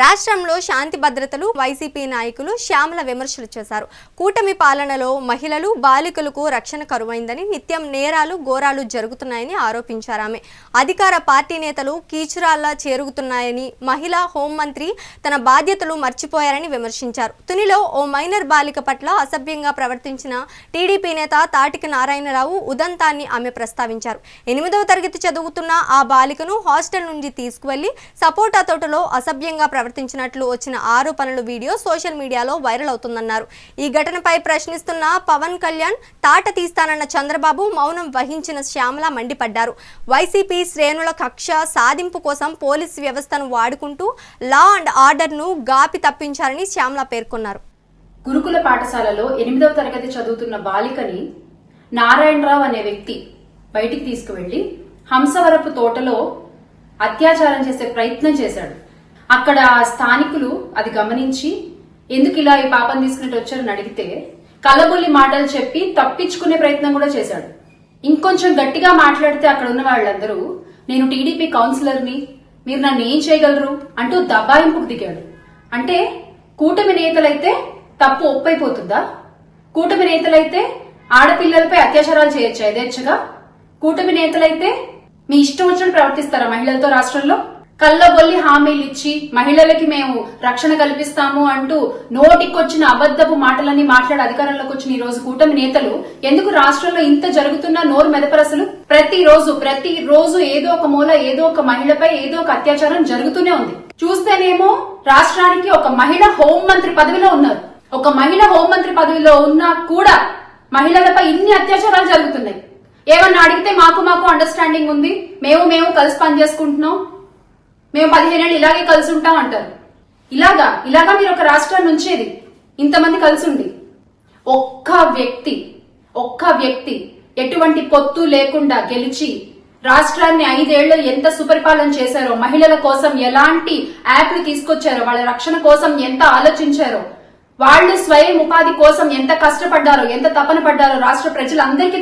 రాష్ట్రంలో శాంతి భద్రతలు వైసీపీ నాయకులు శ్యామల విమర్శలు చేశారు. కూటమి పాలనలో మహిళలు బాలికలకు రక్షణ కరువైందని నిత్యం నేరాలు ఘోరాలు జరుగుతున్నాయని ఆరోపించారు ఆమె. అధికార పార్టీ నేతలు కీచురాల్లా చేరుగుతున్నాయని మహిళా హోంమంత్రి తన బాధ్యతలు మర్చిపోయారని విమర్శించారు. తునిలో ఓ మైనర్ బాలిక పట్ల అసభ్యంగా ప్రవర్తించిన టీడీపీ నేత తాటిక నారాయణరావు ఉదంతాన్ని ఆమె ప్రస్తావించారు. ఎనిమిదవ తరగతి చదువుతున్న ఆ బాలికను హాస్టల్ నుంచి తీసుకువెళ్ళి సపోటా తోటలో అసభ్యంగా ప్రవర్తించినట్లు వచ్చిన ఆరోపణలు వీడియో సోషల్ మీడియాలో వైరల్ అవుతుందన్నారు. ఈ ఘటనపై ప్రశ్నిస్తున్న పవన్ కళ్యాణ్ తాట తీస్తానన్న చంద్రబాబు మౌనం వహించిన శ్యామల మండిపడ్డారు. వైసీపీ శ్రేణుల కక్ష సాధింపు కోసం పోలీస్ వ్యవస్థను వాడుకుంటూ లా అండ్ ఆర్డర్ను గాపి తప్పించారని శ్యామల పేర్కొన్నారు. గురుకుల పాఠశాలలో ఎనిమిదవ తరగతి చదువుతున్న బాలికని నారాయణరావు అనే వ్యక్తి బయటికి తీసుకువెళ్ళి హంసవరపు తోటలో అత్యాచారం చేసే ప్రయత్నం చేశాడు. అక్కడ స్థానికులు అది గమనించి ఎందుకు ఇలా ఈ పాపం తీసుకుని వచ్చారని అడిగితే కలబుల్లి మాటలు చెప్పి తప్పించుకునే ప్రయత్నం కూడా చేశాడు. ఇంకొంచెం గట్టిగా మాట్లాడితే అక్కడ ఉన్న వాళ్ళందరూ నేను టీడీపీ కౌన్సిలర్ని మీరు నన్ను ఏం చేయగలరు? అంటూ దబాయింపుకు దిగాడు. అంటే కూటమి నేతలైతే తప్పు ఒప్పైపోతుందా? కూటమి నేతలైతే ఆడపిల్లలపై అత్యాచారాలు చేయొచ్చా యథేచ్ఛగా? కూటమి నేతలైతే మీ ఇష్టం వచ్చినట్టు ప్రవర్తిస్తారా మహిళలతో రాష్ట్రంలో? కళ్ళబొల్లి హామీలు ఇచ్చి మహిళలకి మేము రక్షణ కల్పిస్తాము అంటూ నోటికొచ్చిన అబద్ధపు మాటలన్నీ మాట్లాడి అధికారంలోకి వచ్చిన ఈ రోజు కూటమి నేతలు ఎందుకు రాష్ట్రంలో ఇంత జరుగుతున్నా నోరు మెదపరసలు? ప్రతి రోజు ప్రతి రోజు ఏదో ఒక మూల ఏదో ఒక మహిళపై ఏదో ఒక అత్యాచారం జరుగుతూనే ఉంది. చూస్తేనేమో రాష్ట్రానికి ఒక మహిళ హోంమంత్రి పదవిలో ఉన్నారు. ఒక మహిళ హోంమంత్రి పదవిలో ఉన్నా కూడా మహిళలపై ఇన్ని అత్యాచారాలు జరుగుతున్నాయి. ఏమన్నా అడిగితే మాకు మాకు అండర్స్టాండింగ్ ఉంది. మేము మేము కలిసి పనిచేసుకుంటున్నాం. మేము పదిహేనేళ్ళు ఇలాగే కలిసి ఉంటాం అంటారు. ఇలాగా ఇలాగా మీరు ఒక రాష్ట్రాన్ని ఉంచేది ఇంతమంది కలిసి ఉండి ఒక్క వ్యక్తి ఒక్క వ్యక్తి ఎటువంటి పొత్తు లేకుండా గెలిచి రాష్ట్రాన్ని ఐదేళ్ళు ఎంత సుపరిపాలన చేశారో మహిళల కోసం ఎలాంటి యాప్లు తీసుకొచ్చారో వాళ్ళ రక్షణ కోసం ఎంత ఆలోచించారో వాళ్ళు స్వయం ఉపాధి కోసం ఎంత కష్టపడ్డారో ఎంత తపన పడ్డారో రాష్ట్ర ప్రజలందరికీ